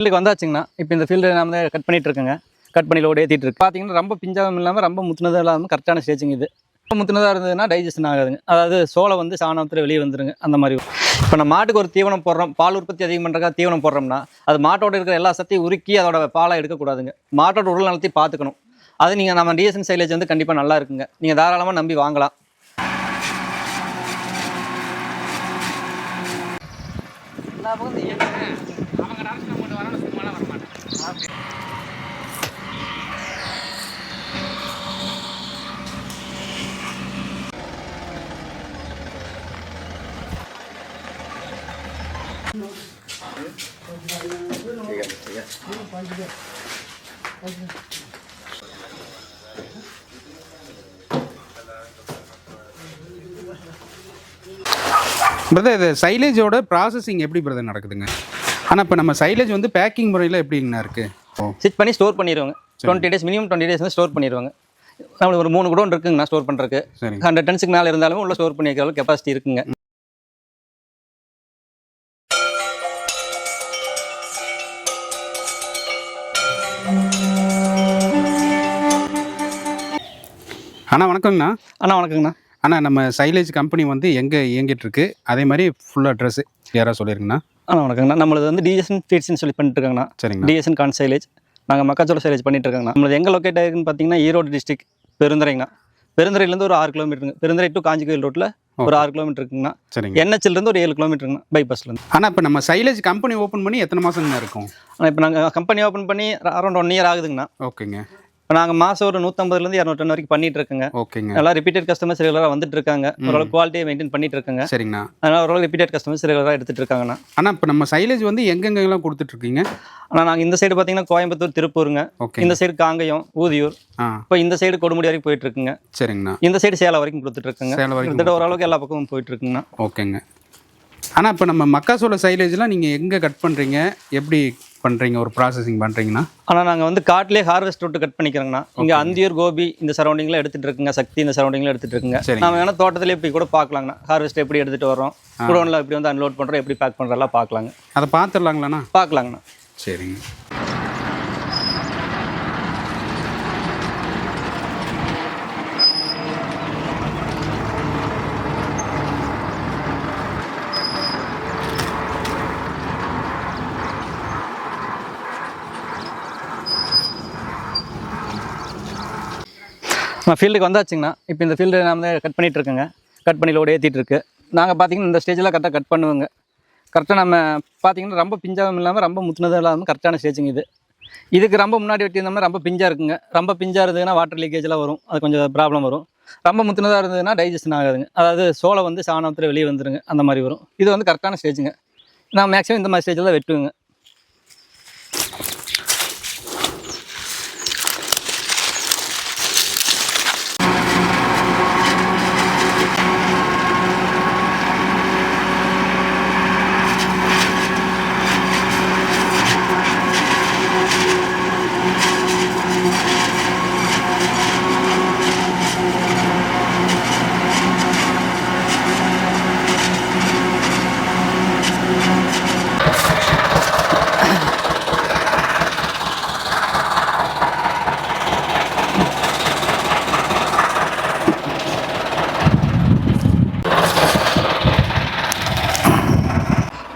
ஃபீல்டுக்கு வந்தாச்சுங்கண்ணா. இப்போ இந்த ஃபீல்டு நாம தான் கட் பண்ணிட்டு இருக்கோங்க. கட் பண்ணி லோடு ஏற்றிட்டு இருக்கு பார்த்தீங்கன்னா ரொம்ப பிஞ்சாவும் இல்லாமல் ரொம்ப முத்துனதாக இல்லாமல் கரெக்டான ஸ்டேஜிங் இது. ரொம்ப முத்துனதாக இருந்ததுன்னா டைஜஷன் ஆகாதுங்க. அதாவது சோளை வந்து சாணத்தில் வெளியே வந்துருங்க. அந்த மாதிரி. இப்போ நம்ம மாட்டுக்கு ஒரு தீவனம் போடுறோம். பால் உற்பத்தி அதிகம் பண்ணுறக்கா தீவனம் போடுறோம்னா அது மாட்டோட இருக்கிற எல்லா சத்தையும் உருக்கி அதோட பாலை எடுக்கக்கூடாதுங்க. மாட்டோட உடல் நலத்தையும் பார்த்துக்கணும். அது நீங்கள் நம்ம டிஎஸ்என் சைலேஜ் வந்து கண்டிப்பாக நல்லா இருக்குங்க. நீங்கள் தாராளமாக நம்பி வாங்கலாம். எல்லா பக்கம் மாட்டேன் பிரதர் இது சைலேஜோட ப்ராசஸிங் எப்படி பிரதர் நடக்குதுங்க? ஆனால் இப்போ நம்ம சைலேஜ் வந்து பேக்கிங் முறையில் எப்படிங்கண்ணா இருக்குது ஸ்டிச் பண்ணி ஸ்டோர் பண்ணிடுவாங்க twenty days minimum twenty days வந்து ஸ்டோர் பண்ணிடுவாங்க நம்மளுக்கு ஒரு மூணு குடோன் இருக்குங்கண்ணா ஸ்டோர் பண்ணுறதுக்கு ஹண்ட்ரட் டன்ஸுக்கு மேலே இருந்தாலும் உள்ள ஸ்டோர் பண்ணி வைக்கிற கெப்பாசிட்டி இருக்குங்க. அண்ணா வணக்கங்கண்ணா. அண்ணா வணக்கங்கண்ணா. அண்ணா நம்ம சைலேஜ் கம்பெனி வந்து எங்கே இயங்கிட்டு இருக்கு? அதே மாதிரி ஃபுல் அட்ரஸ் கிளியராக சொல்லிருங்கண்ணா. அண்ணா வணக்கங்கண்ணா. நம்மளது வந்து டிஎஸ்என் ஃபீட்ஸ்னு சொல்லி பண்ணிட்டு இருக்காங்கண்ணா சரிங்கண்ணா டிஎஸ்என் கான் சைலேஜ் நாங்கள் மக்காச்சோள சைலேஜ் பண்ணிட்டு இருக்காங்கண்ணா நம்மளது எங்கே லொக்கேட் ஆயிருக்குன்னு பார்த்தீங்கன்னா ஈரோடு டிஸ்ட்ரிக்ட் பெருந்துறைங்கண்ணா. பெருந்துறையிலேருந்து ஒரு ஆறு கிலோமீட்டருங்க பெருந்துறை டு காஞ்சிகோயில் ரோட்டில் ஒரு ஆறு கிலோமீட்டர் இருக்குங்கண்ணா. சரிங்க. இருந்து ஒரு ஏழு கிலோமீட்டருங்கண்ணா பைபாஸ்லேருந்து ஆனால் இப்போ நம்ம சைலேஜ் கம்பெனி ஓப்பன் பண்ணி எத்தனை மாதங்கண்ணா இருக்கும்? ஆனால் இப்போ நாங்கள் கம்பெனி ஓப்பன் பண்ணி அரௌண்ட் ஒன் இயர் ஆகுதுங்கண்ணா. ஓகேங்க. இப்போ நாங்கள் மாதம் ஒரு நூற்றம்பதுலேருந்து இரநூறு டன் வரைக்கும் பண்ணிட்டு இருக்கோங்க ஓகேங்க. நல்லா ரிப்பீட்டட் கஸ்டமர்ஸ் ரெகுலராக வந்துட்டு இருக்காங்க ஓரளவு குவாலிட்டியை மெயின்டைன் பண்ணிட்டு இருக்காங்க சரிங்கண்ணா. அதனால ஓரளவு ரிப்பீட்டட் கஸ்டமர்ஸ் ரெகுலராக எடுத்துட்டு இருக்காங்கண்ணா ஆனால் இப்போ நம்ம சைலேஜ் வந்து எங்கெங்கெல்லாம் கொடுத்துட்ருக்கீங்க ஆனால் நாங்கள் இந்த சைடு பார்த்தீங்கன்னா கோயம்புத்தூர் திருப்பூருங்க. ஓகே இந்த சைடு காங்கயம் ஊதியூர். இப்போ இந்த சைடு கொடுமுடி வரைக்கும் போயிட்டு இருக்குங்க சரிங்கண்ணா. இந்த சைடு சேலம் வரைக்கும் கொடுத்துட்டு இருக்குங்க சேலம் வரைக்கும் கிட்டத்தட்ட ஓரளவுக்கு எல்லா பக்கமும் போயிட்டு இருக்குங்கண்ணா ஓகேங்க. ஆனால் இப்போ நம்ம மக்காசோள சைலேஜ்லாம் நீங்கள் எங்கே கட் பண்ணுறீங்க எப்படி பண்ணுறீங்க ஒரு ப்ராசஸிங் பண்ணுறீங்கன்னா ஆனால் நாங்கள் வந்து காட்டிலே ஹார்வெஸ்ட் விட்டு கட் பண்ணிக்கிறோங்கண்ணா. இங்கே அந்தியூர் கோபி இந்த சரௌண்டிங்கில் எடுத்துட்டு இருக்குங்க சக்தி இந்த சரௌண்டிங்கில் எடுத்துட்டு இருக்குங்க. சரிங்க. நாம வேணா தோட்டத்திலே போய் கூட பார்க்கலாங்கண்ணா. ஹார்வெஸ்ட் எப்படி எடுத்துட்டு வரோம் குடோனில் எப்படி வந்து அன்லோட் பண்ணுறோம் எப்படி பேக் பண்ணுறதெல்லாம் பார்க்கலாங்க. அதை பார்த்துடலாங்களாண்ணா? பார்க்கலாங்கண்ணா. சரிங்க. நான் ஃபீல்டுக்கு வந்தாச்சுங்கண்ணா. இப்போ இந்த ஃபீல்டு நாம தான் கட் பண்ணிகிட்டு இருக்கேங்க. கட் பண்ணி லோடு ஏற்றிட்டு இருக்கு. நாங்கள் பார்த்தீங்கன்னா இந்த ஸ்டேஜில் கரெக்டாக கட் பண்ணுவோங்க. கரெக்டாக நம்ம பார்த்தீங்கன்னா ரொம்ப பிஞ்சாவும் இல்லாமல் ரொம்ப முத்துனதும் இல்லாமல் கரெக்டான ஸ்டேஜிங் இது. இதுக்கு ரொம்ப முன்னாடி வெட்டியிருந்தோம்னா ரொம்ப பிஞ்சாக இருக்குங்க. ரொம்ப பிஞ்சாக இருந்ததுன்னா வாட்டர் லீக்கேஜெலாம் வரும். அது கொஞ்சம் ப்ராப்ளம் வரும். ரொம்ப முத்துனதாக இருந்ததுன்னா டைஜஷன் ஆகாதுங்க. அதாவது சோளை வந்து சாணத்தில் வெளியே வந்துருங்க. அந்த மாதிரி வரும். இது வந்து கரெக்டான ஸ்டேஜுங்க நான் மேக்ஸிமம் இந்த மாதிரி ஸ்டேஜில் தான் வெட்டுவேங்க.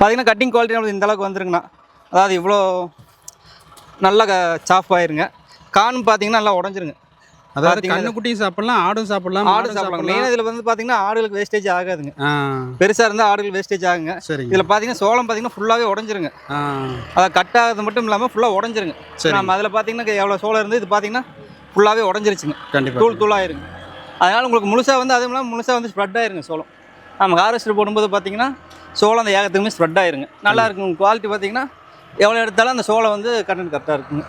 பார்த்தீங்கன்னா கட்டிங் குவாலிட்டி நம்மளுக்கு இந்த அளவுக்கு வந்துருங்கண்ணா அதாவது இவ்வளோ நல்லா சாஃப் ஆயிருங்க. கான் பார்த்தீங்கன்னா நல்லா உடஞ்சிருங்க. அதாவது கண்ணுக்குட்டியும் சாப்பிடலாம் ஆடும் சாப்பிடலாம் ஆடு மாடும் சாப்பிடலாம். மெயின் இதில் வந்து பார்த்தீங்கன்னா ஆடுகளுக்கு வேஸ்டேஜ் ஆகாதுங்க. பெருசாக இருந்தால் ஆடுகள் வேஸ்டேஜ் ஆகுங்க. சரிங்க. இதில் பார்த்தீங்கன்னா சோளம் பார்த்தீங்கன்னா ஃபுல்லாகவே உடஞ்சிருங்க. அதை கட் ஆகிறது மட்டும் இல்லாமல் ஃபுல்லாக உடஞ்சிருங்க. சரி. நம்ம அதில் பார்த்தீங்கன்னா எவ்வளோ சோளம் இருந்து இது பார்த்தீங்கன்னா ஃபுல்லாகவே உடஞ்சிருச்சுங்க. கண்டிப்பாக தூள் தூளாயிருங்க அதனால் உங்களுக்கு முழுசாக வந்து அதுவும் இல்லாமல் முழுசாக வந்து ஸ்ப்ரெட் ஆயிருங்க சோளம். நம்ம ஹார்வெஸ்டர் போடும்போது பார்த்தீங்கன்னா சோளம் அந்த ஏகத்துக்குமே ஸ்ப்ரெட் ஆயிருங்க. நல்லா இருக்குங்க குவாலிட்டி பார்த்தீங்கன்னா எவ்வளோ எடுத்தாலும் அந்த சோளம் வந்து கண்டென்ட் கரெக்டாக இருக்குங்க.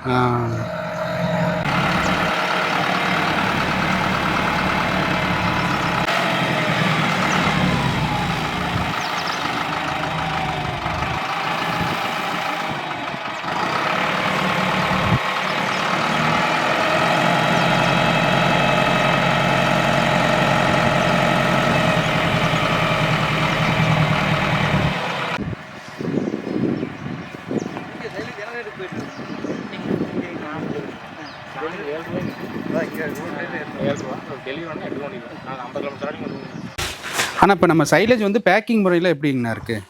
ஆனால் இப்போ நம்ம சைலேஜ் வந்து பேக்கிங் முறையில் எப்படிங்கண்ணா இருக்குது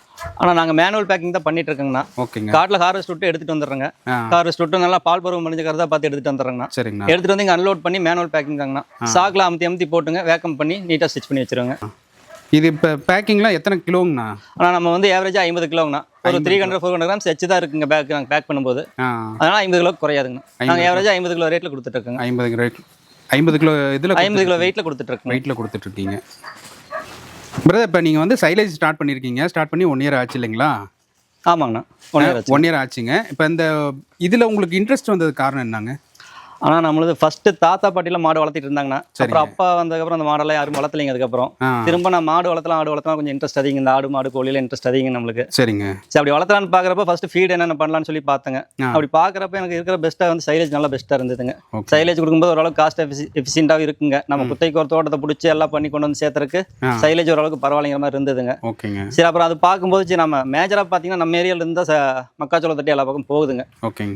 ஆனால் நாங்கள் மேனுவல் பேக்கிங் தான் பண்ணிட்டு இருக்கோங்கண்ணா ஓகேங்க. காட்டில் ஹார்வெஸ்ட் விட்டு எடுத்துட்டு வந்துடுறேங்க. ஹார்வெஸ்ட் விட்டு நல்லா பால் பருவம் முடிஞ்ச கறதா பார்த்து எடுத்துட்டு வந்துடுறேங்கண்ணா. சரிங்கண்ணா. எடுத்துட்டு வந்து இங்கே அன்லோட் பண்ணி மேனுவல் பேக்கிங் தாங்கண்ணா. சாக்கில் அமுத்தி அமுத்தி போட்டுங்க வேக்கம் பண்ணி நீட்டாக ஸ்டிச் பண்ணி வச்சிருவாங்க. இது இப்போ பேக்கிங்லாம் எத்தனை கிலோங்கண்ணா? ஆனால் நம்ம வந்து ஏவரேஜாக ஐம்பது கிலோங்கண்ணா. ஒரு three hundred four hundred grams எச்சு தான் இருக்குங்க பேக் நாங்கள் பேக் பண்ணும்போது. அதனால் ஐம்பது கிலோ குறையாதுங்கண்ணா. நாங்கள் ஏவரேஜாக ஐம்பது கிலோ ரேட்டில் கொடுத்துட்ருக்கோங்க ஐம்பது கிலோ ஐம்பது கிலோ இதில் ஐம்பது கிலோ வெயிட்டில் கொடுத்துட்ருக்கோங்க வெயிட்டில் கொடுத்துட்ருக்கீங்க பிரதர் இப்போ நீங்கள் வந்து சைலேஜ் ஸ்டார்ட் பண்ணியிருக்கீங்க ஸ்டார்ட் பண்ணி ஒன் இயர் ஆச்சு இல்லைங்களா? ஆமாங்கண்ணா. ஒன் இயர் ஒன் இயர் ஆச்சுங்க. இப்போ இந்த இதில் உங்களுக்கு இன்ட்ரெஸ்ட் வந்தது காரணம் என்னங்க? ஆனால் நம்மளது ஃபர்ஸ்ட் தாத்தா பாட்டில மாடு வளர்த்திட்டு இருந்தாங்கண்ணா அப்புறம் அப்பா வந்ததுக்கப்புறம் அந்த மாடெல்லாம் யாரும் வளர்த்தலைங்க அதுக்கப்புறம். திரும்ப நான் மாடு வளர்த்தலாம் ஆடு வளர்த்தலாம் கொஞ்சம் இன்ட்ரெஸ்ட் அதிகம். இந்த ஆடு மாடு கோழியில இன்ட்ரெஸ்ட் அதிகம் நம்மளுக்கு. சரிங்க. சரி அப்படி வளர்த்தலான்னு பார்க்குறப்ப ஃபர்ஸ்ட் ஃபீட் என்னென்ன பண்ணலாம்னு சொல்லி பார்த்தேங்க. அப்படி பார்க்குறப்ப எனக்கு இருக்கிற பெஸ்ட்டாக வந்து சைலேஜ் நல்லா பெஸ்ட்டாக இருந்ததுங்க. சைலேஜ் கொடுக்கும்போது ஓரளவுக்கு காஸ்ட் எஃபிஷியண்டாகவும் இருக்குங்க. நம்ம குத்தைக்கு ஒரு தோட்டத்தை பிடிச்சி எல்லாம் பண்ணி கொண்டு வந்து சேர்த்துறதுக்கு ஆ. சைலேஜ் ஓரளவுக்கு பரவாயில்லைங்கிற மாதிரி இருந்ததுங்க. ஓகேங்க. சரி அப்புறம் அது பார்க்கும்போது சரி நம்ம மேஜராக பார்த்தீங்கன்னா நம்ம ஏரியாவில் இருந்தால் மக்காச்சோள தட்டி எல்லா பக்கம் போகுதுங்க.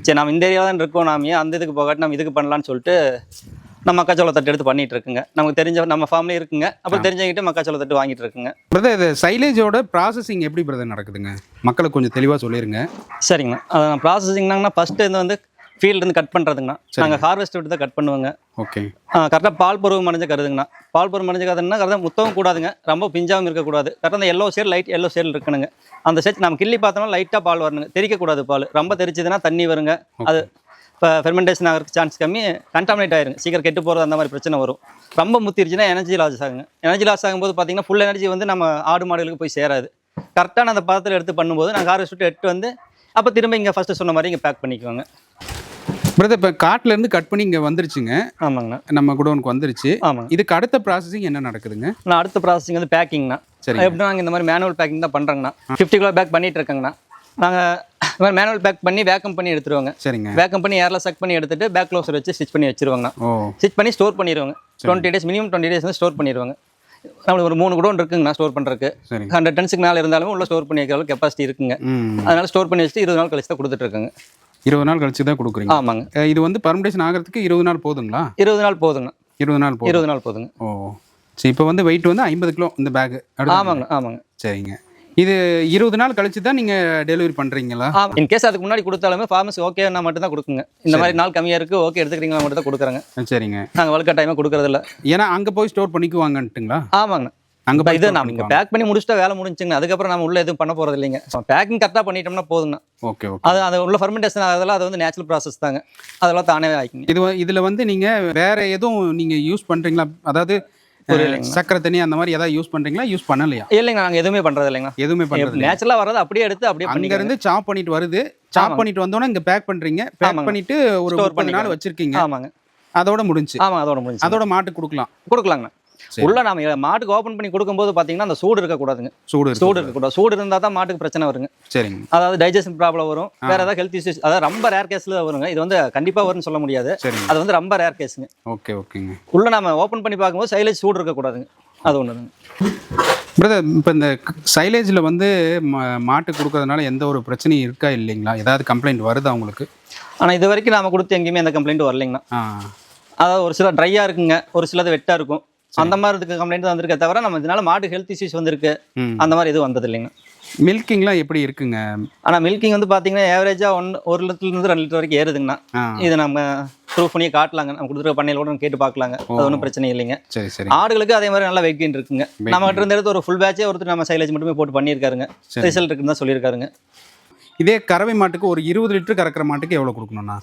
சரி நம்ம இந்த ஏரியா தான் இருக்கோம் நாம அந்த இதுக்கு போகாட்டி நம்ம இதுக்கு பண்ணலாம்னு சொல்லிட்டு நம்ம மக்காச்சோள தட்டு எடுத்து பண்ணிட்டு இருக்குங்க. நமக்கு தெரிஞ்ச நம்ம ஃபேமிலி இருக்குங்க. அப்புறம் தெரிஞ்சவங்கிட்ட மக்காச்சோள தட்டு வாங்கிட்டு இருக்குங்க. பிரதர் இது சைலேஜோட ப்ராசஸிங் எப்படி பிரதர் நடக்குதுங்க? மக்களுக்கு கொஞ்சம் தெளிவாக சொல்லிடுங்க சரிங்கண்ணா அது ப்ராசஸிங்னாங்கன்னா ஃபஸ்ட்டு இது வந்து ஃபீல்டு இருந்து கட் பண்ணுறதுங்கண்ணா நாங்கள் ஹார்வெஸ்ட் விட்டு தான் கட் பண்ணுவோங்க. ஓகே கரெக்டாக பால் பருவம் அடைஞ்ச கருதுங்கண்ணா. பால் பருவம் அடைஞ்ச கருதுன்னா கரெக்டாக முத்தவும் கூடாதுங்க. ரொம்ப பிஞ்சாவும் இருக்கக்கூடாது. கரெக்டாக அந்த yellow shade light yellow shade இருக்கணுங்க. அந்த செட் நம்ம கிள்ளி பார்த்தோம்னா லைட்டாக பால் வரணுங்க. தெறிக்கக்கூடாது பால். ரொம்ப தெரிச்சதுன்னா தண்ணி வருங்க. அது இப்போ ஃபெர்மெண்டேஷன் ஆகிறதுக்கு சான்ஸ் கம்மி கண்டாமினேட் ஆயிருங்க சீக்கிரம் கெட்டு போகிறது அந்த மாதிரி பிரச்சனை வரும். ரொம்ப முத்திருச்சுன்னா எனர்ஜி லாஸ் ஆகுங்க. எனர்ஜி லாஸ் ஆகும்போது பார்த்தீங்கன்னா ஃபுல் எனர்ஜி வந்து நம்ம ஆடு மாடுகளுக்கு போய் சேராது. கரெக்டான அந்த பதத்தில் எடுத்து பண்ணும்போது நாங்கள் ஹார்வெஸ்ட் விட்டு எடுத்து வந்து அப்போ திரும்ப இங்கே ஃபஸ்ட்டு சொன்ன மாதிரி இங்கே பேக் பண்ணிக்குவாங்க. பிரதர் இப்போ காட்டிலேருந்து கட் பண்ணி இங்கே வந்துருச்சுங்க. ஆமாங்கண்ணா நம்ம குடோனுக்கு வந்துருச்சு. ஆமாங்க. இதுக்கு அடுத்த ப்ராசஸிங் என்ன நடக்குதுங்க? நான் அடுத்த ப்ராசஸிங் வந்து பேக்கிங்ண்ணா சரிங்க. எப்படின்னா நாங்கள் இந்த மாதிரி மேனுவல் பேக்கிங் தான் பண்ணுறேங்கண்ணா ஃபிஃப்டி கிலோ பேக் பண்ணிட்டு இருக்கேங்கண்ணா. நாங்கள் மாதிரி மேனுவல் பேக் பண்ணி வேக்கம் பண்ணி எடுத்துருவாங்க. சரிங்க. வேக்கம் பண்ணி ஏரில் செக் பண்ணி எடுத்துட்டு பேக் க்ளோஸர் வச்சு ஸ்டிச் பண்ணி வச்சிருவாங்கண்ணா. ஓ. ஸ்டிச் பண்ணி ஸ்டோர் பண்ணிடுவாங்க twenty days minimum twenty days வந்து ஸ்டோர் பண்ணிடுவாங்க நம்மளுக்கு ஒரு மூணு குடோன் இருக்குங்கண்ணா ஸ்டோர் பண்ணுறதுக்கு ஹண்ட்ரட் டென்ஸுக்கு மேலே இருந்தாலும் உள்ள ஸ்டோர் பண்ணி வைக்கிற அளவுக்கு கெப்பாசிட்டி இருக்குங்க. அதனால ஸ்டோர் பண்ணி வச்சுட்டு இருபது நாள் கழிச்சு தான் கொடுத்துட்ருக்காங்க இருபது நாள் கழிச்சு தான் கொடுக்குறீங்க. ஆமாங்க. இது வந்து பர்மிடேஷன் ஆகிறதுக்கு இருபது நாள் போதுங்களா? இருபது நாள் போதுங்க. இருபது நாள் இருபது நாள் போதுங்க. ஓ. சரி இப்போ வந்து வெயிட் வந்து ஐம்பது கிலோ இந்த பேக் ஆமாங்க ஆமாங்க. சரிங்க. இது இருபது நாள் கழிச்சு தான் நீங்கள் டெலிவரி பண்ணுறீங்களா ஆமாம் இன்கேஸ் அதுக்கு முன்னாடி கொடுத்தாலுமே ஃபார்மசி ஓகேன்னா மட்டும் தான் கொடுக்குங்க. இந்த மாதிரி நாள் கம்மியாக இருக்குது ஓகே எடுத்துக்கிறீங்களா மட்டும் தான் கொடுக்குறாங்க. சரிங்க. நாங்கள் வழுக்க டைமாக கொடுக்குறதில்ல. ஏன்னா அங்கே போய் ஸ்டோர் பண்ணிக்குவாங்கன்ட்டுங்களா? ஆமாங்க. அங்கே இது store நம்ம இங்கே பேக் பண்ணி முடிச்சுட்டா வேலை முடிஞ்சுங்க அதுக்கப்புறம் நம்ம உள்ள எதுவும் பண்ண போகிறது இல்லைங்க. பேக்கிங் கரெக்டாக பண்ணிட்டோம்னா போதுங்கண்ணா ஓகே ஓகே அது அது உள்ள ஃபர்மெண்டேஷன் ஆகிறதெல்லாம் அது வந்து நேச்சுரல் ப்ராசஸ் தாங்க. அதெல்லாம் தானே ஆகிக்குங்க இது இதுல வந்து நீங்க வேற எதுவும் நீங்க யூஸ் பண்றீங்களா? அதாவது அஹ், சக்கரை தண்ணி அந்த மாதிரி ஏதாவது யூஸ் பண்றீங்களா? யூஸ் பண்ணலையா? இல்லைங்க நாங்கள் எதுவுமே பண்ணுறது இல்லைங்க. எதுவுமே பண்றது நேச்சுரலாக வர்றது அப்படியே எடுத்து அப்படியே அங்க இருந்து சாப் பண்ணிட்டு வருது. சாப் பண்ணிட்டு வந்தோடனே இங்க பேக் பண்றீங்க. பேக். பண்ணிட்டு ஒரு முப்பது நாள். வச்சிருக்கீங்க. ஆமாங்க. அதோட முடிஞ்சு. ஆமாம் அதோட முடிஞ்சு அதோட மாட்டு கொடுக்கலாம். கொடுக்கலாங்கண்ணா சரி. உள்ள நம்ம மாட்டுக்கு ஓப்பன் பண்ணி கொடுக்கும்போது பார்த்தீங்கன்னா அந்த சூடு இருக்கக்கூடாதுங்க சூடு. சூடு இருக்கக்கூடாது. சூடு இருந்தால் தான் மாட்டுக்கு பிரச்சனை வருங்க. சரிங்க. அதாவது டைஜஷன் ப்ராப்ளம் வரும். வேற ஏதாவது ஹெல்த் இஷ்யூஸ் அதாவது ரொம்ப ரேர் கேஸ்ல வருங்க. இது வந்து கண்டிப்பா வரும்னு சொல்ல முடியாது. அது வந்து ரொம்ப ரேர் கேஸுங்க ஓகே ஓகேங்க. உள்ள நம்ம ஓப்பன் பண்ணி பார்க்கும்போது சைலேஜ் சூடு இருக்கக்கூடாதுங்க அது ஒண்ணுங்க பிரதர் இப்போ இந்த சைலேஜில் வந்து மாட்டு கொடுக்கறதுனால எந்த ஒரு பிரச்சனையும் இருக்கா இல்லைங்களா? ஏதாவது கம்ப்ளைண்ட் வருதா உங்களுக்கு? ஆனா இது வரைக்கும் நாம கொடுத்து எங்கேயுமே எந்த கம்ப்ளைண்ட் வரலைங்கண்ணா. அதாவது ஒரு சில ட்ரையா இருக்குங்க. ஒரு சிலது வெட்டா இருக்கும். அந்த மாதிரி இதுக்கு கம்ப்ளைண்ட் வந்திருக்கே தவிர நம்ம இதனால மாட்டு ஹெல்த் இஷ்யூஸ் வந்திருக்கு. அந்த மாதிரி எதுவும் வந்தது இல்லைங்க. மில்கிங்லாம் எப்படி இருக்குங்க? ஆனா மில்கிங் வந்து பாத்தீங்கன்னா ஏவரேஜா ஒன் ஒரு லிட்டர்ல இருந்து ரெண்டு லிட்டர் வரைக்கும் ஏறுதுங்கண்ணா. இது நம்ம ப்ரூஃப் பண்ணி காட்டலாங்க. நம்ம கொடுத்துருக்க பண்ணையில கூட கேட்டு பார்க்கலாங்க அது ஒன்றும் பிரச்சனை இல்லைங்க. சரி சரி. ஆடுகளுக்கு அதே மாதிரி நல்லா வெயிட் இருக்குங்க. நம்ம கிட்ட இருந்து எடுத்து ஒரு ஃபுல் பேட்சே ஒருத்தர் நம்ம சைலேஜ் மட்டுமே போட்டு பண்ணியிருக்காருங்க. ரிசல்ட் இருக்குன்னு தான் சொல்லியிருக்காருங்க. இதே கறவை மாட்டுக்கு ஒரு இருபது லிட்டர் கறக்கிற மாட்டுக்கு எவ்வளோ கொடுக்கணும்ண்ணா?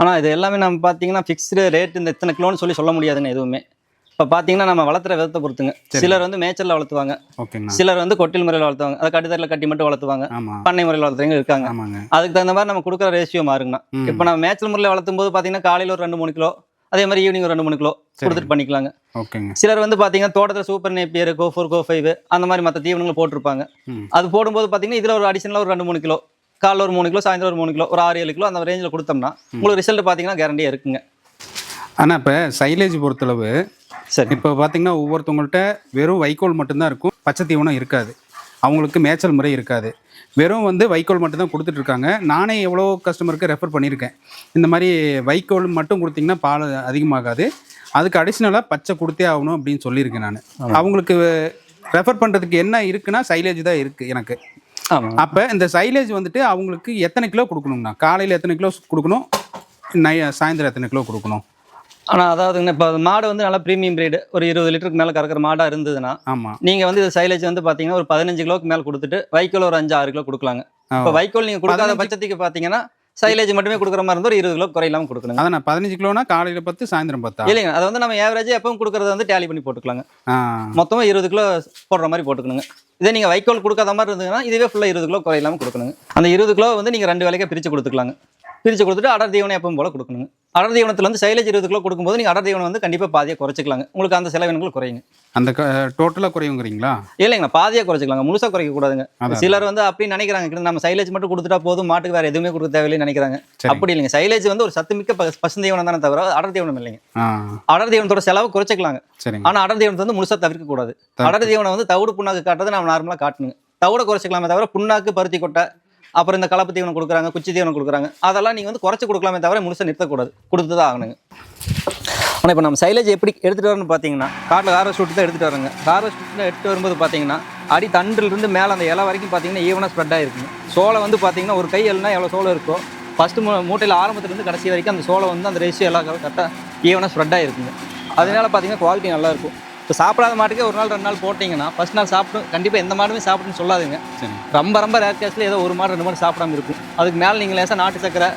ஆனால் இது எல்லாமே நம்ம பார்த்தீங்கன்னா ஃபிக்ஸ்டு ரேட் இந்த இத்தனை கிலோன்னு சொல்லி சொல்ல முடியாதுங்க எதுவுமே. இப்போ பார்த்தீங்கன்னா நம்ம வளர்த்துற விதத்தை பொறுத்துங்க. சிலர் வந்து மேய்ச்சலில் வளர்த்துவாங்க. சிலர் வந்து கொட்டில் முறையில் வளர்த்துவாங்க. அதை கட்டுத்தரில் கட்டி மட்டும் வளர்த்துவாங்க. பண்ணை முறையில் வளர்த்துறவங்க இருக்காங்க. அதுக்கு தகுந்த மாதிரி நம்ம கொடுக்குற ரேஷியோ மாறுங்கண்ணா. இப்போ நம்ம மேய்ச்சல் முறையில் வளர்த்தும் போது பார்த்தீங்கன்னா காலையில் ஒரு ரெண்டு மூணு கிலோ அதே மாதிரி ஈவினிங் ஒரு ரெண்டு மூணு கிலோ கொடுத்துட்டு பண்ணிக்கலாங்க. ஓகேங்க. சிலர் வந்து பார்த்தீங்கன்னா தோட்டத்தில் super Napier Co four Co five அந்த மாதிரி மற்ற தீவனங்கள் போட்டிருப்பாங்க. அது போடும்போது பார்த்தீங்கன்னா இதில் ஒரு அடிஷனலாக ஒரு ரெண்டு மூணு கிலோ காலைல ஒரு மூணு கிலோ சாயந்தரம் ஒரு மூணு கிலோ ஒரு ஆறு ஏழு கிலோ அந்த ரேஞ்சில் கொடுத்தோம்னா உங்களுக்கு ரிசல்ட் பார்த்தீங்கன்னா கேரண்டியாக இருக்குங்க. ஆனால் இப்போ சைலேஜ் பொறுத்தளவு சரி. இப்போ பார்த்தீங்கன்னா ஒவ்வொருத்தவங்கள்ட்ட வெறும் வைக்கோல் மட்டும்தான் இருக்கும். பச்சை தீவனம் இருக்காது. அவங்களுக்கு மேய்ச்சல் முறை இருக்காது. வெறும் வந்து வைக்கோல் மட்டும் தான் கொடுத்துட்டு இருக்காங்க. நானே எவ்வளோ கஸ்டமருக்கு ரெஃபர் பண்ணியிருக்கேன். இந்த மாதிரி வைக்கோல் மட்டும் கொடுத்தீங்கன்னா பால் அதிகமாகாது. அதுக்கு அடிஷ்னலாக பச்சை கொடுத்தே ஆகணும் அப்படின்னு சொல்லியிருக்கேன் நான். அவங்களுக்கு ரெஃபர் பண்ணுறதுக்கு என்ன இருக்குன்னா சைலேஜ் தான் இருக்குது எனக்கு. அப்போ இந்த சைலேஜ் வந்துட்டு அவங்களுக்கு எத்தனை கிலோ கொடுக்கணும்னா? காலையில் எத்தனை கிலோ கொடுக்கணும்? நை சாயந்தரம் எத்தனை கிலோ கொடுக்கணும்? ஆனால் அதாவதுங்க இப்போ மாடு வந்து நல்லா ப்ரீமியம் பிரீடு ஒரு இருபது லிட்டருக்கு மேலே கறக்கிற மாடாக இருந்ததுன்னா ஆமாம் நீங்கள் வந்து இது சைலேஜ் வந்து பார்த்தீங்கன்னா ஒரு பதினஞ்சு கிலோக்கு மேலே கொடுத்துட்டு வைக்கோல் ஒரு அஞ்சு ஆறு கிலோ கொடுக்கலாங்க. இப்போ வைக்கோல் நீங்கள் கொடுக்காத பட்சத்துக்கு பார்த்தீங்கன்னா சைலேஜ் மட்டுமே கொடுக்குற மாதிரி இருந்தால் ஒரு இருபது கிலோ குறையில்லாம கொடுக்கணுங்க. அதான் நான் பதினஞ்சு கிலோனா காலையில் பத்து சாயந்தரம் பத்தா? இல்லைங்க அதை வந்து நம்ம ஏவரேஜ் எப்பவும் கொடுக்குறத வந்து டேலி பண்ணி போட்டுக்கலாங்க. மொத்தமாக இருபது கிலோ போடுற மாதிரி போட்டுக்கணுங்க. இதே நீங்கள் வைக்கோல் கொடுக்காத மாதிரி இருந்ததுன்னா இதுவே ஃபுல்லாக இருபது கிலோ குறையில்லாம கொடுக்கணுங்க. அந்த இருபது கிலோ வந்து நீங்கள் ரெண்டு வேலைக்கா பிரித்து கொடுத்துக்கலாங்க. பிரித்து கொடுத்துட்டு அடர் தீவனம் எப்பவும் போல கொடுக்கணுங்க. அடர் தீவனத்தில் வந்து சைலேஜ் இருபது கிலோ கொடுக்கும்போது நீங்கள் அடர் தீவனம் வந்து கண்டிப்பாக பாதியாக குறைச்சிக்கலாங்க. உங்களுக்கு அந்த செலவினங்கள் குறையுங்க. அந்த டோட்டலாக குறையுங்கிறீங்களா? இல்லைங்கண்ணா பாதியாக குறைச்சிக்கலாங்க. முழுசாக குறைக்க கூடாதுங்க. அதான். சிலர் வந்து அப்படி நினைக்கிறாங்க. நம்ம சைலேஜ் மட்டும் கொடுத்துட்டா போதும் மாட்டுக்கு வேற எதுவுமே கொடுக்க தேவையில்லைன்னு நினைக்கிறாங்க. அப்படி இல்லைங்க. சைலேஜ் வந்து ஒரு சத்துமிக்க ப- பசுந்தீவனம் தானே தவிர அடர் தீவனம் இல்லைங்க. அடர் தீவனத்தோட செலவு குறைச்சிக்கலாங்க. சரிங்க. ஆனா அடர் தீவனத்தை வந்து முழுசா தவிர்க்க கூடாது. அடர் தீவனம் வந்து தவிடு புண்ணாக்கு காட்டுறது நம்ம நார்மலா காட்டணுங்க. தவிட குறைச்சிக்கலாமே தவிர புண்ணாக்கு பருத்தி கொட்டை அப்புறம் இந்த கலப்பு தீவனம் கொடுக்குறாங்க குச்சி தீவனம் கொடுக்குறாங்க. அதெல்லாம் நீங்கள் வந்து குறைச்சி கொடுக்கலாமே தவிர முழுசாக நிறுத்தக்கூடாது. கொடுத்து தான் ஆகணுங்க. ஆனால் இப்போ நம்ம சைலேஜ் எப்படி எடுத்துகிட்டு வரணும்னு பார்த்தீங்கன்னா காட்டில் ஹார்வெஸ்ட் விட்டு தான் எடுத்துகிட்டு வரோங்க ஹார்வெஸ்ட் விட்டு எடுத்துகிட்டு வரும்போது பார்த்தீங்கன்னா அடி தண்டிலிருந்து மேலே அந்த இலை வரைக்கும் பார்த்தீங்கன்னா ஈவனாக ஸ்ப்ரெட் ஆகிருக்குங்க சோளம் வந்து பார்த்தீங்கன்னா ஒரு கை எல்லாம் எவ்வளோ சோளம் இருக்கோ ஃபஸ்ட்டு மூ மூட்டையில் ஆரம்பத்துலேருந்து கடைசி வரைக்கும் அந்த சோளம் வந்து அந்த ரேஷியோ எல்லாம் கரெக்டாக ஈவனாக ஸ்ப்ரெட் ஆகிருக்குங்க அதனால பார்த்தீங்கன்னா குவாலிட்டி நல்லாயிருக்கும் இப்போ சாப்பிடாத மாட்டுக்கே ஒரு நாள் ரெண்டு நாள் போட்டிங்கன்னா ஃபஸ்ட் நாள் சாப்பிட்டு கண்டிப்பாக எந்த மாடுமே சாப்பிட்டுன்னு சொல்லாதுங்க. சரி. ரொம்ப ரொம்ப ரேர் கேஸில் ஏதோ ஒரு மாடு ரெண்டு மாடு சாப்பிடாம இருக்கும். அதுக்கு மேலே நீங்கள் லேசாக நாட்டு சக்கரை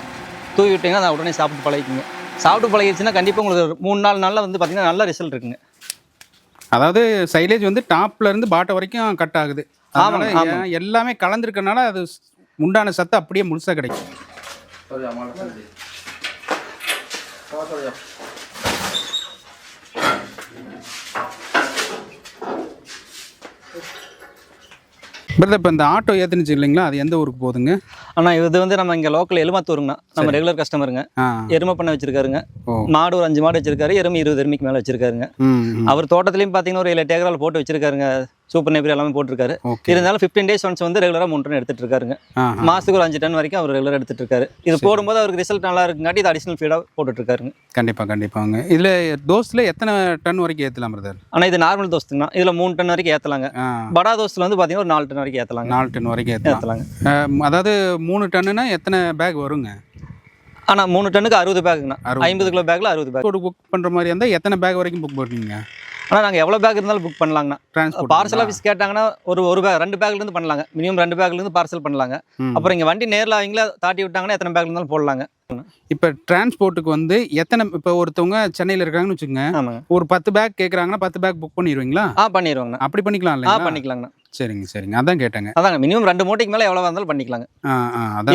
தூவி விட்டீங்கன்னா அதை உடனே சாப்பிட்டு பழகிக்குங்க. சாப்பிட்டு பழகிடுச்சுன்னா கண்டிப்பாக உங்களுக்கு ஒரு மூணு நாலு நாளில் வந்து பார்த்தீங்கன்னா நல்ல ரிசல்ட் இருக்குங்க. அதாவது சைலேஜ் வந்து டாப்ல இருந்து பாட்டை வரைக்கும் கட் ஆகுது. அதனால எல்லாமே கலந்துருக்கனால அது ஸ்- உண்டான சத்து அப்படியே முழுசா கிடைக்கும். பிரதர் இப்போ இந்த ஆட்டோ ஏற்றுனுச்சு இல்லைங்களா? அது எந்த ஊருக்கு போகுதுங்க? ஆனால் இது வந்து நம்ம இங்கே லோக்கல் எலுமத்தூருங்கண்ணா. நம்ம ரெகுலர் கஸ்டமருங்க எருமை பண்ண வச்சிருக்காருங்க. மாடு ஒரு அஞ்சு மாடு வச்சிருக்காரு. எருமை இருபது எருமைக்கு மேலே வச்சிருக்காருங்க. அவர் தோட்டத்துலையும் பார்த்தீங்கன்னா ஒரு ஏழு டேக்கரால் போட்டு வச்சிருக்காருங்க. சூப்பர் நேப்பியர் எல்லாமே போட்டிருக்காரு. இருந்தாலும் ஃபிஃப்டீன் டேஸ் ஒன்ஸ் வந்து ரெகுலராக மூணு டன் எடுத்துட்டு இருக்காருங்க. ஆ மாதத்துக்கு ஒரு அஞ்சு டன் வரைக்கும் அவர் ரெகுலராக எடுத்துட்டு இருக்காரு. இது போடும்போது அவருக்கு ரிசல்ட் நல்லா இருக்குங்காட்டி இது அடிஷனல் ஃபீடாக போட்டுட்டு இருக்காருங்க. கண்டிப்பாக கண்டிப்பாங்க. இதில் டோஸில் எத்தனை டன் வரைக்கும் ஏற்றலாம் பிரதர் ஆனால் இது நார்மல் தோஸ்துங்கண்ணா இதில் மூணு டன் வரைக்கும் ஏற்றலாங்க படா தோஸ்தில் வந்து பார்த்தீங்கன்னா ஒரு நாலு டன் வரைக்கும் ஏற்றலாங்க நாலு டன் வரைக்கும் ஏற்றலாங்க அதாவது மூணு டன்னுனா எத்தனை பேக் வருங்க? ஆனால் மூணு டன்னுக்கு அறுபது பேக்குங்கண்ணா ஐம்பது கிலோ பேக்கில் அறுபது பேக் புக் பண்ணுற மாதிரி இருந்தால் எத்தனை பேக் வரைக்கும் புக் பண்ணுவீங்க ஆனால் நாங்கள் எவ்வளோ பேக் இருந்தாலும் புக் பண்ணலாங்கண்ணா. டிரான்ஸ்போர்ட் பார்சல் ஆஃபீஸ் கேட்டாங்கன்னா ஒரு ஒரு பேக் ரெண்டு பேக்லேருந்து பண்ணலாங்க. மினிமம் ரெண்டு பேக்லேருந்து பார்சல் பண்ணலாங்க. அப்புறம் இங்கே வண்டி நேரில் அவங்களே தாட்டி விட்டாங்கன்னா எத்தனை பேக்ல இருந்தாலும் போடலாங்க. இப்போ டிரான்ஸ்போர்ட்டுக்கு வந்து எத்தனை இப்போ ஒருத்தவங்க சென்னையில் இருக்காங்கன்னு வச்சுக்கோங்க. ஒரு பத்து பேக் கேட்குறாங்கன்னா பத்து பேக் புக் பண்ணிடுவீங்களா ஆ பண்ணிடுவாங்கண்ணா அப்படி பண்ணிக்கலாம் ஆ பண்ணிக்கலாங்கண்ணா. சரிங்க சரிங்க. அதான் கேட்டேங்க. அதாங்க மினிமம் ரெண்டு மூட்டைக்கு மேலே எவ்வளோ இருந்தாலும் பண்ணிக்கலாங்க.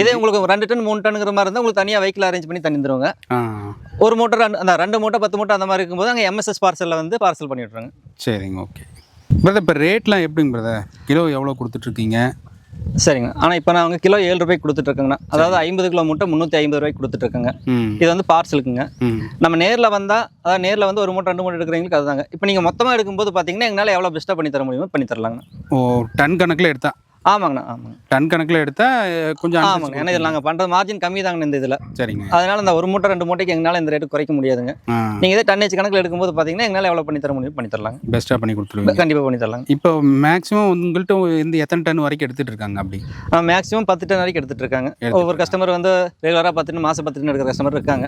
இதே உங்களுக்கு ரெண்டு டன் மூணு டன்னுங்கிற மாதிரி இருந்தால் உங்களுக்கு தனியாக வெஹிக்கிள் அரேஞ்ச் பண்ணி தண்ணி தருவாங்க ஆ. ஒரு மூட்டை ரெண்டு அந்த ரெண்டு மூட்டை பத்து மூட்டை அந்த மாதிரி இருக்கும்போது அங்கே எம்எஸ்எஸ் பார்சலில் வந்து பார்சல் பண்ணி விட்றாங்க சரிங்க ஓகே பிரதர் இப்போ ரேட்லாம் எப்படிங்க பிரதர் கிலோ எவ்வளோ கொடுத்துட்ருக்கீங்க சரிங்க. ஆனால் இப்போ நான் அவங்க கிலோ ஏழு ரூபாய்க்கு கொடுத்துட்ருக்கேங்கண்ணா. அதாவது ஐம்பது கிலோ மூட்டை முந்நூற்றி ஐம்பது ரூபாய்க்கு கொடுத்துட்ருக்கேங்க. இது வந்து பார்சலுக்குங்க நம்ம நேரில் வந்தால் அதாவது நேரில் வந்து ஒரு மூட்டை ரெண்டு மூட்டை எடுக்கிறவங்களுக்கு அதுதாங்க. இப்போ நீங்கள் மொத்தமாக எடுக்கும்போது பார்த்தீங்கன்னா எங்களால் எவ்வளோ பெஸ்ட்டாக பண்ணி தர முடியுமோ பண்ணி தரலாங்க. ஓ டன் கணக்கில் எடுத்தா. ஆமாங்கண்ணா ஆமாங்க. டன் கணக்கில் எடுத்தால் கொஞ்சம் ஆமாங்க. ஏன்னா இதில் நாங்கள் பண்ணுறது மார்ஜின் கம்மி தாங்க இந்த இதில். சரிங்க. அதனால இந்த ஒரு மூட்டை ரெண்டு மூட்டைக்கு எங்களால் இந்த ரேட்டு குறைக்க முடியாதுங்க. நீங்கள் இதே டன்னேஜ் கணக்கில் எடுக்கும்போது பார்த்தீங்கன்னா எங்களால் எவ்வளோ பண்ணி தர முடியும்? பண்ணி தரலாங்க. பெஸ்ட்டாக பண்ணி கொடுத்துருவீங்க. கண்டிப்பாக பண்ணி தரலாங்க. இப்போ மேக்ஸிமம் உங்கள்கிட்ட இந்த எத்தனை டன் வரைக்கும் எடுத்துகிட்டு இருக்காங்க அப்படி? மேக்ஸிமம் பத்து டன் வரைக்கும் எடுத்துட்டு இருக்காங்க. ஒவ்வொரு கஸ்டமர் வந்து ரெகுலராக பத்து டன் மாதம் பத்து டன் எடுக்கிற கஸ்டமர் இருக்காங்க.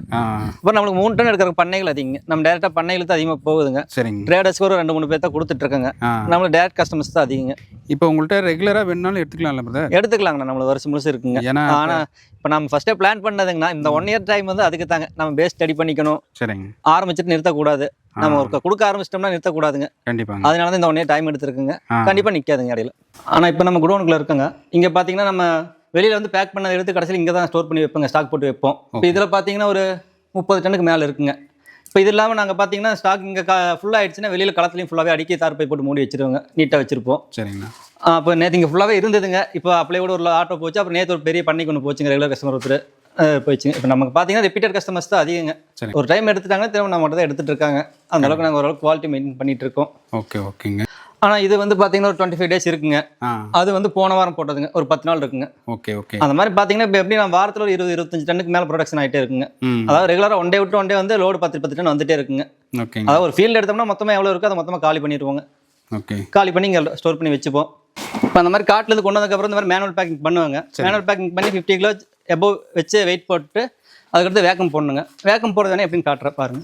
இப்போ நம்மளுக்கு மூணு டன் எடுக்கிற பண்ணைகள் அதிகங்க. நம்ம டேரெக்டாக பண்ணைகளுக்கு அதிகமாக போகுதுங்க. சரிங்க. ட்ரேடர்ஸ்க்கு ஒரு ரெண்டு மூணு பேர் தான் கொடுத்துட்டு இருக்காங்க. ஆ. நம்மளுக்கு டேரக்ட் கஸ்டமர்ஸ் தான் அதிகங்க. இப்போ உங்கள்கிட்ட ரெகுலராக வேணுனாலும் எடுத்துக்கலாம்ல பிரதர் எடுத்துக்கலாங்கண்ணா நம்மளுக்கு வருஷம் முழுசு இருக்குங்க. ஏன்னா ஆனால் இப்போ நம்ம ஃபஸ்ட்டே பிளான் பண்ணதுங்கண்ணா. இந்த ஒன் இயர் டைம் வந்து அதுக்கு தாங்க. நம்ம பேஸ் ஸ்டடி பண்ணிக்கணும். சரிங்க. ஆரம்பிச்சுட்டு நிறுத்தக்கூடாது. நம்ம ஒரு கொடுக்க ஆரம்பிச்சிட்டோம்னா நிறுத்தக்கூடாதுங்க. கண்டிப்பாங்க. அதனால தான் இந்த ஒன் இயர் டைம் எடுத்துருக்குங்க. ஆ. கண்டிப்பாக நிற்காதுங்க இடையில. ஆனால் இப்போ நம்ம குடோனுக்குள்ள இருக்கோங்க. இங்கே பார்த்தீங்கன்னா நம்ம வெளியில் வந்து பேக் பண்ணதை எடுத்து கடைசியில் இங்கே தான் ஸ்டோர் பண்ணி வைப்போங்க ஸ்டாக் போட்டு வைப்போம். இப்போ இதில் பார்த்தீங்கன்னா ஒரு முப்பது டன்னுக்கு மேலே இருக்குங்க. இப்போ இது இல்லாமல் நாங்கள் பார்த்தீங்கன்னா ஸ்டாக் இங்கே ஃபுல்லாக ஆயிடுச்சுன்னா வெளியில் களத்துலையும் ஃபுல்லாகவே அடிக்கி தார்ப்பை போட்டு மூடி வச்சிருவோங்க. நீட்டாக வச்சிருப்போம். சரிங்கண்ணா. அப்போ நேற்று இங்கே ஃபுல்லாகவே இருந்ததுங்க. இப்போ அப்படியே கூட ஒரு ஆட்டோ போச்சு. அப்புறம் நேற்று ஒரு பெரிய பண்ணைக்கு ஒன்று போச்சுங்க ரெகுலர் கஸ்டமர் ஒருத்தர். அஹ், போச்சுங்க இப்போ நமக்கு பார்த்தீங்கன்னா ரிப்பீட்டட் கஸ்டமர்ஸ் தான் அதிகங்க. ஒரு டைம் எடுத்துட்டாங்கன்னா திரும்ப நம்ம தான் எடுத்துட்டு இருக்காங்க. அந்த அளவுக்கு நாங்கள் ஓரளவுக்கு குவாலிட்டி மெயின்டைன் பண்ணிட்டு இருக்கோம். ஓகே ஓகேங்க. ஆனால் இது வந்து பார்த்தீங்கன்னா ஒரு டுவெண்ட்டி ஃபைவ் டேஸ் இருக்குங்க அது வந்து போன வாரம் போட்டதுங்க. ஒரு பத்து நாள் இருக்குங்க. Okay okay. அந்த மாதிரி பார்த்தீங்கன்னா இப்போ எப்படி நான் வாரத்தில் ஒரு இருபது இருபத்தஞ்சு டன்னுக்கு மேலே ப்ரொடக்ஷன் ஆகிட்டே இருக்குங்க. அதாவது ரெகுலராக ஒன் டே விட்டு ஒன் டே வந்து லோடு பத்து பத்து டன் வந்துட்டே இருக்குங்க. அதாவது ஒரு ஃபீல்டு எடுத்தோம்னா மொத்தமாக எவ்வளோ இருக்கோ அதை மொத்தமாக காலி பண்ணிடுவோங்க ஓகே. காலி பண்ணி இங்கே ஸ்டோர் பண்ணி வச்சுப்போம். இப்போ அந்த மாதிரி காட்டிலேருந்து கொண்டு வந்ததுக்கப்புறம் இந்த மாதிரி மேனுவல் பேக்கிங் பண்ணுவாங்க. மேனுவல் பேக்கிங் பண்ணி ஃபிஃப்டி கிலோ எபோவ் வச்சு வெயிட் போட்டு அதுக்கடுத்து வேக்கம் போடணுங்க. வேக்கம் போடுறது எப்படின்னு காட்டுற பாருங்க.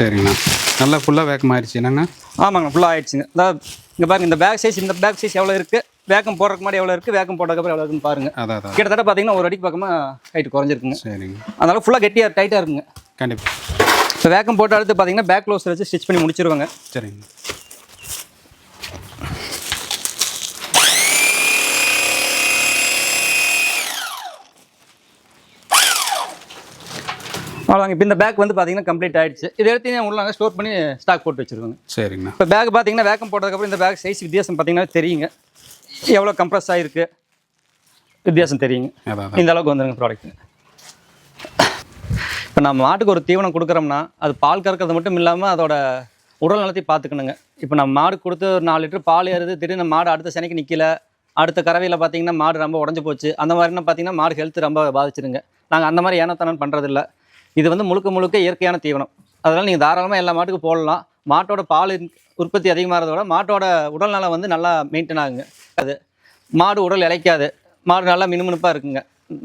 சரிங்கண்ணா. நல்லா ஃபுல்லாக வேக்கம் ஆயிடுச்சு என்னங்க? ஆமாங்க ஃபுல்லாக ஆயிடுச்சுங்க. அதாவது இங்கே பாருங்க இந்த பேக் சைஸ் இந்த பேக் சைஸ் எவ்வளோ இருக்குது வேக்கம் போடுறதுக்கு முன்னாடி எவ்வளோ இருக்குது வேக்கம் போட்டதுக்கப்புறம் எவ்வளோ இருக்குன்னு பாருங்க. அதான் அதான். கிட்டத்தட்ட பார்த்தீங்கன்னா ஒரு அடிக்கு பக்கமாக ஹைட் குறைஞ்சிருக்குங்க. சரிங்க. அதனால ஃபுல்லாக கெட்டியாக டைட்டாக இருக்குங்க. கண்டிப்பாக இப்போ வேக்கம் போட்டு அடுத்து பார்த்தீங்கன்னா பேக் க்ளோஸ் வச்சு ஸ்டிச் பண்ணி முடிச்சிருவாங்க. சரிங்க. அவ்வளோதாங்க இப்போ இந்த பேக் வந்து பார்த்தீங்கன்னா கம்ப்ளீட் ஆயிடுச்சு. இதை எடுத்து உள்ள ஸ்டோர் பண்ணி ஸ்டாக் போட்டு வச்சிருவாங்க சரிங்கண்ணா. இப்போ பேக் பார்த்தீங்கன்னா வேக்கம் போட்டதுக்கப்புறம் இந்த பேக் சைஸ் வித்தியாசம் பார்த்தீங்கன்னா தெரியுங்க. எவ்வளோ கம்ப்ரஸ் ஆகிருக்கு வித்தியாசம் தெரியுங்க. இந்த அளவுக்கு வந்துருங்க ப்ராடக்ட் இப்போ நம்ம மாட்டுக்கு ஒரு தீவனம் கொடுக்குறோம்னா அது பால் கறக்கிறது மட்டும் இல்லாமல் அதோட உடல் நலத்தையும் பார்த்துக்கணுங்க இப்போ நம்ம மாடு கொடுத்து ஒரு நாலு லிட்டர் பால் ஏறுது திடீர்னு மாடு அடுத்த சனைக்கு நிற்கல அடுத்த கறவையில் பார்த்தீங்கன்னா மாடு ரொம்ப உடஞ்சி போச்சு அந்த மாதிரினா பார்த்தீங்கன்னா மாடு ஹெல்த் ரொம்ப பாதிச்சிருங்க. நாங்கள் அந்த மாதிரி ஏனத்தனம் பண்ணுறதில்ல இது வந்து முழுக்க முழுக்க இயற்கையான தீவனம். அதனால் நீங்கள் தாராளமாக எல்லா மாட்டுக்கும் போடலாம். மாட்டோட பால் உற்பத்தி அதிகமாகிறதோட மாட்டோட உடல்நலம் வந்து நல்லா மெயின்டைன் ஆகுங்க. அது மாடு உடல் இளைக்காது மாடு நல்லா மினுமினுப்பாக இருக்குங்க.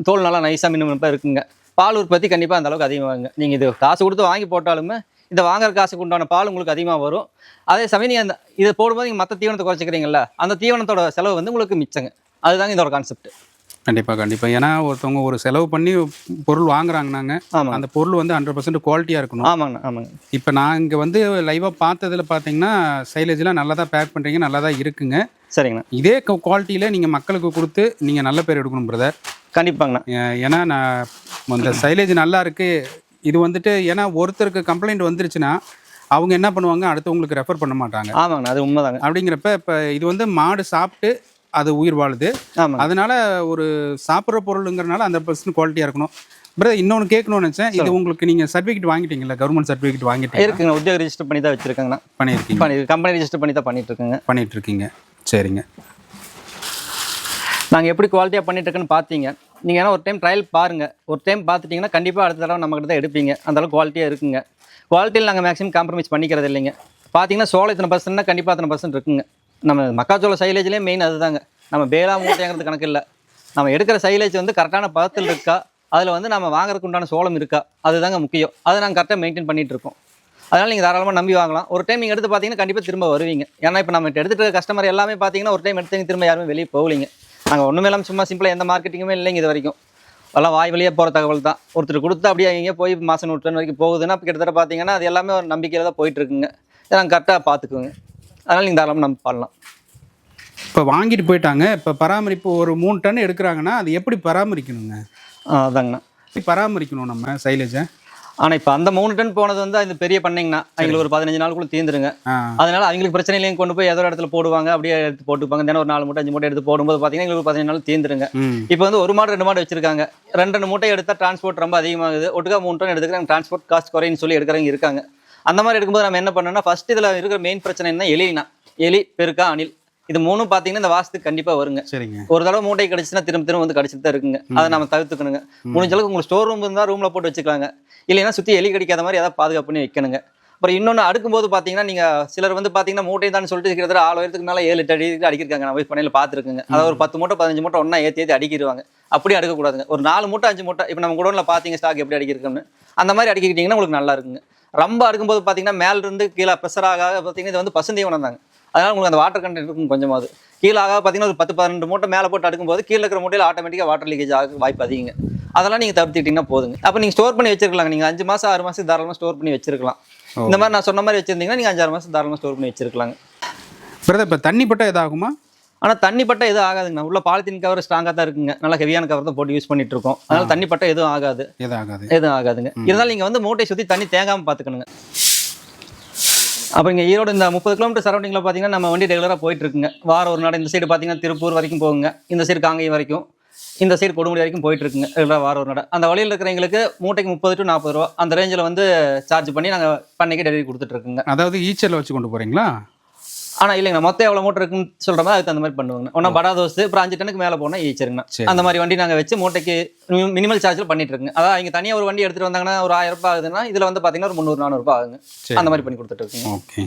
தோல் நல்லா நைஸாக மினுமினுப்பாக இருக்குங்க. பால் உற்பத்தி கண்டிப்பாக அந்த அளவுக்கு அதிகமாகுங்க. நீங்கள் இது காசு கொடுத்து வாங்கி போட்டாலுமே இந்த வாங்குற காசுக்கு உண்டான பால் உங்களுக்கு அதிகமாக வரும். அதே சமயம் நீங்கள் அந்த இதை போடும்போது நீங்கள் மற்ற தீவனத்தை குறைச்சிக்கிறீங்களா அந்த தீவனத்தோட செலவு வந்து உங்களுக்கு மிச்சங்க. அதுதாங்க இதோட கான்செப்ட் கண்டிப்பாக கண்டிப்பாக ஏன்னா ஒருத்தவங்க ஒரு செலவு பண்ணி பொருள் வாங்குறாங்கனாங்க ஆமாங்க. அந்த பொருள் வந்து ஹண்ட்ரட் பர்சன்ட் குவாலிட்டியாக இருக்கணும். ஆமாங்கண்ணா ஆமாங்க. இப்போ நான் இங்கே வந்து லைவாக பார்த்ததுல பார்த்தீங்கன்னா சைலேஜ்லாம் நல்லா தான் பேக் பண்ணுறீங்க நல்லா தான் இருக்குங்க. சரிங்கண்ணா இதே குவாலிட்டியில் நீங்கள் மக்களுக்கு கொடுத்து நீங்கள் நல்ல பேர் எடுக்கணும் பிரதர் கண்டிப்பாங்கண்ணா. ஏன்னா நான் இந்த சைலேஜ் நல்லா இருக்கு. இது வந்துட்டு ஏன்னா ஒருத்தருக்கு கம்ப்ளைண்ட் வந்துருச்சுன்னா அவங்க என்ன பண்ணுவாங்க? அடுத்தவங்களுக்கு ரெஃபர் பண்ண மாட்டாங்க. ஆமாங்கண்ணா அது உண்மைதாங்க. அப்படிங்கிறப்ப இப்போ இது வந்து மாடு சாப்பிட்டு அது உயிர் வாழுது. அதனால ஒரு சாப்பிட்ற பொருளுங்கிறனால அந்த பர்சன்ட் குவாலிட்டியாக இருக்கணும். பிரதர் இன்னொன்று கேட்கணும்னு நினச்சேன். இது உங்களுக்கு நீங்கள் சர்டிஃபிகேட் வாங்கிட்டீங்களா கவர்மெண்ட் சர்டிஃபிகேட் வாங்கிட்டீங்க இருக்குங்க. உத்தியோக ரெஜிஸ்டர் பண்ணி தான் வச்சுருக்கேங்கண்ணா. பண்ணியிருக்கீங்க. பண்ணி கம்பெனி ரெஜிஸ்டர் பண்ணி தான் பண்ணிட்டு இருக்கேங்க பண்ணிட்டு இருக்கீங்க சரிங்க. நாங்கள் எப்படி குவாலிட்டியாக பண்ணிட்டு இருக்கேன்னு பார்த்தீங்க நீங்கள் ஏன்னா ஒரு டைம் ட்ரையல் பாருங்கள் ஒரு டைம் பார்த்துட்டிங்கன்னா கண்டிப்பாக அடுத்த தடவை நம்மகிட்ட தான் எடுப்பீங்க. அந்த அளவுக்கு குவாலிட்டியாக இருக்குங்க. குவாலிட்டியில் நாங்கள் மேக்ஸிமம் காம்ப்ரமைஸ் பண்ணிக்கிறது இல்லைங்க. பார்த்தீங்கன்னா சோளம் இத்தனை பர்சன்ட்னா கண்டிப்பாக அத்தனை பர்சன்ட் இருக்குங்க. நம்ம மக்காச்சோள சைலேஜ்லேயே மெயின் அதுதாங்க. நம்ம பேலா மூட்டைங்கிறது கணக்கு இல்லை. நம்ம எடுக்கிற சைலேஜ் வந்து கரெக்டான பதத்தில் இருக்கா? அதில் வந்து நம்ம வாங்குறதுக்கு உண்டான சோளம் இருக்கா? அதுதாங்க முக்கியம். அதை நாங்கள் கரெக்டாக மெயின்டைன் பண்ணிகிட்டு இருக்கோம். அதனால் நீங்கள் தாராளமாக நம்பி வாங்கலாம். ஒரு டைம் நீங்கள் எடுத்து பார்த்தீங்கன்னா கண்டிப்பாக திரும்ப வருவீங்க. ஏன்னா இப்போ நம்ம எடுத்துகிட்டு இருக்க கஸ்டமர் எல்லாமே பார்த்தீங்கன்னா ஒரு டைம் எடுத்தீங்க திரும்ப யாருமே வெளியே போகலீங்க. நாங்கள் ஒன்றுமே இல்லாமல் சும்மா சிம்பிளாக எந்த மார்க்கெட்டிங்குமே இல்லைங்க இது வரைக்கும். எல்லாம் வாய் வழியாக போகிற தகவல் தான். ஒருத்தர் கொடுத்து அப்படியே எங்கேயோ போய் மாதம் நூற்று வரைக்கும் போகுதுன்னா கிட்டத்தட்ட பார்த்தீங்கன்னா அது எல்லாமே ஒரு நம்பிக்கையில் தான் போயிட்டுருக்குங்க இதை நாங்கள் கரெக்டாக பார்த்துக்குவோங்க அதனால் நீங்கள் தாராளமாக நம்ம பண்ணலாம். இப்போ வாங்கிட்டு போயிட்டாங்க. இப்போ பராமரிப்பு ஒரு மூணு டன் எடுக்கிறாங்கன்னா அது எப்படி பராமரிக்கணுங்க? அதாங்கண்ணா. எப்படி பராமரிக்கணும் நம்ம சைலேஜை? ஆனால் இப்போ அந்த மூணு டன் போனது வந்து அந்த பெரிய பண்ணைங்கண்ணா. அவங்களுக்கு ஒரு பதினஞ்சு நாளுக்குள்ள தீர்ந்துருங்க அதனால அவங்களுக்கு பிரச்சனை இல்லைங்க கொண்டு போய் ஏதோ ஒரு இடத்துல போடுவாங்க. அப்படியே எடுத்து போட்டுப்பாங்க. தினம் ஒரு நாலு மூட்டை அஞ்சு மூட்டை எடுத்து போடும்போது பார்த்தீங்கன்னா எங்களுக்கு பதினஞ்சு நாள் தீர்ந்துருங்க இப்போ வந்து ஒரு மாடு ரெண்டு மாடு வச்சிருக்காங்க. ரெண்டு ரெண்டு மூட்டை எடுத்தால் டிரான்ஸ்போர்ட் ரொம்ப அதிகமாகுது. ஒட்டுக்கா மூணு டன் எடுத்துக்கிறாங்க டிரான்ஸ்போர்ட் காஸ்ட் குறைன்னு சொல்லி எடுக்கிறவங்க இருக்காங்க. அந்த மாதிரி எடுக்கும்போது நம்ம என்ன பண்ணோம்னா ஃபர்ஸ்ட் இதில் இருக்கிற மெயின் பிரச்சனை என்ன? எலினா. எலி பெருக்கா அணில். இது மூணும் பார்த்தீங்கன்னா இந்த வாசத்துக்கு கண்டிப்பாக வருங்க. சரிங்க. ஒரு தடவை மூட்டை கிடச்சுன்னா திரும்ப திரும்ப வந்து கடிச்சிட்டு தான் இருக்குங்க அதை நம்ம தவிர்த்துக்கணுங்க. முடிஞ்ச அளவுக்கு உங்களுக்கு ஸ்டோர் ரூம் இருந்தால் ரூமில் போட்டு வச்சுக்கலாங்க. இல்லைன்னா சுற்றி எலி கடிக்காத மாதிரி ஏதாவது பாதுகாப்பு பண்ணி வைக்கணுங்க. அப்புறம் இன்னொன்று அடுக்கும்போது பார்த்தீங்கன்னா நீங்கள் சிலர் வந்து பார்த்தீங்கன்னா மூட்டை தான் சொல்லிட்டு கிட்டத்தட்ட ஆறு உயரத்துக்கு மேலே ஏழு எட்டு அடி அடிக்கிருக்காங்க. நான் போய் பண்ணையில் பார்த்துருக்குங்க அதாவது ஒரு பத்து மூட்டை பதினஞ்சு மூட்டை ஒன்றா ஏற்றி ஏற்றி அடிக்கிடுவாங்க அப்படி அடுக்கக்கூடாதுங்க. ஒரு நாலு மூட்டை அஞ்சு மூட்டை. இப்போ நம்ம குடோனில் பார்த்தீங்க ஸ்டாக் எப்படி அடிக்கிருக்குன்னு. அந்த மாதிரி அடிக்கிட்டீங்கன்னா உங்களுக்கு நல்லா இருக்குங்க. ரொம்ப அடுக்கும்போது பார்த்தீங்கன்னா மேல இருந்து கீழே ப்ரெஷர் ஆக பார்த்தீங்கன்னா இது வந்து பசுந்தீவனம் தாங்க அதனால உங்களுக்கு அந்த வாட்டர் கண்டென்ட் இருக்கும் கொஞ்சமாவது கீழே ஆக பார்த்தீங்கன்னா ஒரு பத்து பதினெண்டு மூட்டை மேலே போட்டு அடுக்கும்போது கீழே இருக்கிற மூட்டையில் ஆட்டோமேட்டிக்காக வாட்டர் லீக்கேஜ் ஆக வாய்ப்பு அதிகங்க. அதெல்லாம் நீங்கள் தவிர்த்துக்கிட்டீங்கன்னா போதுங்க. அப்போ நீங்கள் ஸ்டோர் பண்ணி வச்சிருக்கலாங்க. நீங்கள் அஞ்சு மாதம் ஆறு மாதம் தாராளமாக ஸ்டோர் பண்ணி வச்சிருக்கலாம். இந்த மாதிரி நான் சொன்ன மாதிரி வச்சிருந்தீங்கன்னா நீங்கள் அஞ்சாறு மாதம் தாராளமாக ஸ்டோர் பண்ணி வச்சிருக்கலாங்க. பிரதர் இப்போ தண்ணி பட்டா எதாகுமா ஆனால் தண்ணி பட்டா எதுவும் ஆகாதுங்க உள்ள பாலித்தீன் கவர் ஸ்ட்ராங்காக தான் இருக்குங்க. நல்லா ஹெவியான கவர் தான் போட்டு யூஸ் பண்ணிட்டு இருக்கோம் அதனால தண்ணி பட்டா எதுவும் ஆகாது. எதாகாது எதுவும் ஆகாதுங்க. இருந்தாலும் நீங்கள் வந்து மூட்டையை சுற்றி தண்ணி தேங்காமல் பார்த்துக்கணுங்க அப்போ இங்கே ஈரோடு இந்த முப்பது கிலோமீட்டர் சரௌண்டிங்கில் பார்த்தீங்கன்னா நம்ம வண்டி ரெகுலராக போயிட்டு இருக்குங்க வாரம் ஒரு நாள் இந்த சைடு பார்த்தீங்கன்னா திருப்பூர் வரைக்கும் போகுங்க. இந்த சைடு காங்கேயம் வரைக்கும். இந்த சைடு கொடுமுடி வரைக்கும் போயிட்டு இருக்குங்க ரெகுலராக வாரம் ஒரு நாள். அந்த வழியில் இருக்கிறவங்களுக்கு மூட்டைக்கு முப்பது டு நாற்பது ரூபா. அந்த ரேஞ்சில் வந்து சார்ஜ் பண்ணி நாங்கள் பண்ணைக்கு டெலிவரி கொடுத்துட்டு இருக்குங்க அதாவது ஈச்சரில் வச்சு கொண்டு போறீங்களா? ஆனால் இல்லைங்க மொத்தம் எவ்வளோ மூட்டை இருக்குன்னு சொல்கிற மாதிரி அதுக்கு அந்த மாதிரி பண்ணுவாங்க. ஒன்றா படா தோசு அப்புறம் அஞ்சு டனுக்கு மேலே போனால் ஈச்சிருங்கண்ணா சரி. அந்த மாதிரி வண்டி நாங்கள் வச்சு மூட்டைக்கு மினிமல் சார்ஜில் பண்ணிட்டு இருக்குங்க. அதாவது இங்கே தனியாக ஒரு வண்டி எடுத்துகிட்டு வந்தாங்கன்னா ஒரு ஆயிரம் ரூபாய் ஆகுதுன்னா இதில் வந்து பார்த்தீங்கன்னா ஒரு முந்நூறு நானூறுபா ஆகுங்க. அந்த மாதிரி பண்ணி கொடுத்துட்டு இருக்குங்க. ஓகே.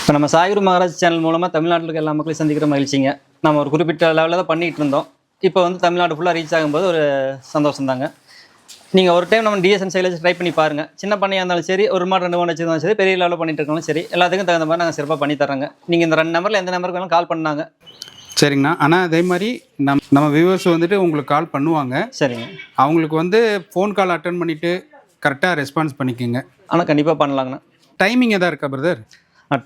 இப்போ நம்ம சாயுரு மகாராஜ் சேனல் மூலமாக தமிழ்நாட்டில் இருக்க எல்லா மக்களையும் சந்திக்கிற மகிழ்ச்சிங்க. நம்ம ஒரு குறிப்பிட்ட லெவலில் தான் பண்ணிட்டு இருந்தோம். இப்போ வந்து தமிழ்நாடு ஃபுல்லாக ரீச் ஆகும்போது ஒரு சந்தோஷம் தாங்க நீங்கள் ஒரு டைம் நம்ம டிஎஸ்என் சைலேஜ் ட்ரை பண்ணி பாருங்கள் சின்ன பண்ணையாக இருந்தாலும் சரி ஒரு மாடு ரெண்டு மாடு வச்சிருந்தாலும் சரி பெரிய லெவலில் பண்ணிட்டு இருக்காலும் சரி எல்லாத்துக்கும் தகுந்த மாதிரி நாங்கள் சிறப்பாக பண்ணி தரோங்க நீங்கள் இந்த ரெண்டு நம்பரில் எந்த நம்பருக்கு வேணாலும் கால் பண்ணாங்க சரிங்கண்ணா. ஆனால் அதே மாதிரி நம் நம்ம வியூவர்ஸ் வந்துட்டு உங்களுக்கு கால் பண்ணுவாங்க. சரிங்க. அவங்களுக்கு வந்து ஃபோன் கால் அட்டன் பண்ணிவிட்டு கரெக்டாக ரெஸ்பான்ஸ் பண்ணிக்கோங்க. ஆனால் கண்டிப்பாக பண்ணலாங்கண்ணா. டைமிங் எதா இருக்கா பிரதர்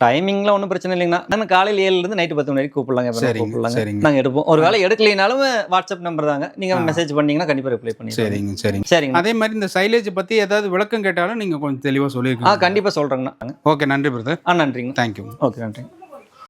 டைமிங்லாம் ஒன்றும் பிரச்சனை இல்லைங்கண்ணா. நம்ம காலையில் ஏழுலேருந்து நைட்டு பத்து மணி வரைக்கும் கூப்பிடலாங்க கூப்பிடலாங்க. நாங்கள் எடுப்போம். ஒரு வேளை எடுக்கலைனாலும் வாட்ஸ்அப் நம்பர் தாங்க. நீங்கள் மெசேஜ் பண்ணீங்கன்னா கண்டிப்பாக ரிப்ளை பண்ணி சரிங்க சரிங்க. சரிங்க. அதே மாதிரி இந்த சைலேஜ் பற்றி ஏதாவது விளக்கம் கேட்டாலும் நீங்கள் கொஞ்சம் தெளிவாக ஆ சொல்லியிருக்கீங்க கண்டிப்பாக சொல்கிறேங்கண்ணா ஓகே நன்றி பிரதர் ஆ நன்றிங்க. தேங்க்யூ ஓகே நன்றிங்க.